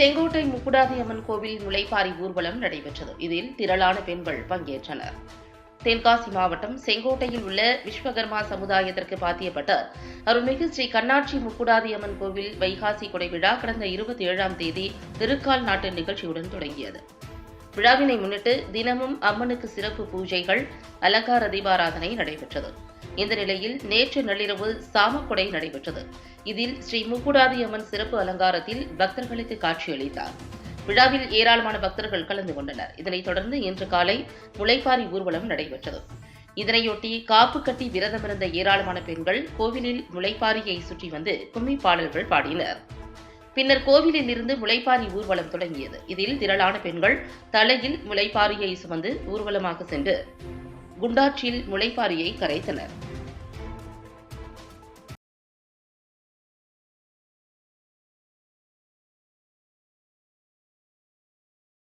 செங்கோட்டை முக்குடாதி அம்மன் கோவில் முளைப்பாரி ஊர்வலம் நடைபெற்றது. இதில் திரளான பெண்கள் பங்கேற்றனர். தென்காசி மாவட்டம் செங்கோட்டையில் உள்ள விஸ்வகர்மா சமுதாயத்திற்கு பாத்தியப்பட்ட அருள்மிகு ஸ்ரீ கண்ணாட்சி முக்குடாதி அம்மன் கோவில் வைகாசி கொடை விழா கடந்த இருபத்தி ஏழாம் தேதி திருக்கால் நாட்டு நிகழ்ச்சியுடன் தொடங்கியது. விழாவினை முன்னிட்டு தினமும் அம்மனுக்கு சிறப்பு பூஜைகள் அலங்கார தீபாராதனை நடைபெற்றது. இந்த நிலையில் நேற்று நள்ளிரவு சாமக்கொடை நடைபெற்றது. இதில் ஸ்ரீ முக்குடாதி அம்மன் சிறப்பு அலங்காரத்தில் பக்தர்களுக்கு காட்சியளித்தார். விழாவில் ஏராளமான பக்தர்கள் கலந்து கொண்டனர். இதனைத் தொடர்ந்து இன்று காலை முளைப்பாரி ஊர்வலம் நடைபெற்றது. இதனையொட்டி காப்பு கட்டி விரதமிருந்த ஏராளமான பெண்கள் கோவிலில் முளைப்பாரியை சுற்றி வந்து கும்மி பாடல்கள் பாடினர். பின்னர் கோவிலில் இருந்து முளைப்பாரி ஊர்வலம் தொடங்கியது. இதில் திரளான பெண்கள் தலையில் முளைப்பாரியை சுமந்து ஊர்வலமாக சென்று குண்டாற்றில் முளைப்பாரியை கரைத்தனர்.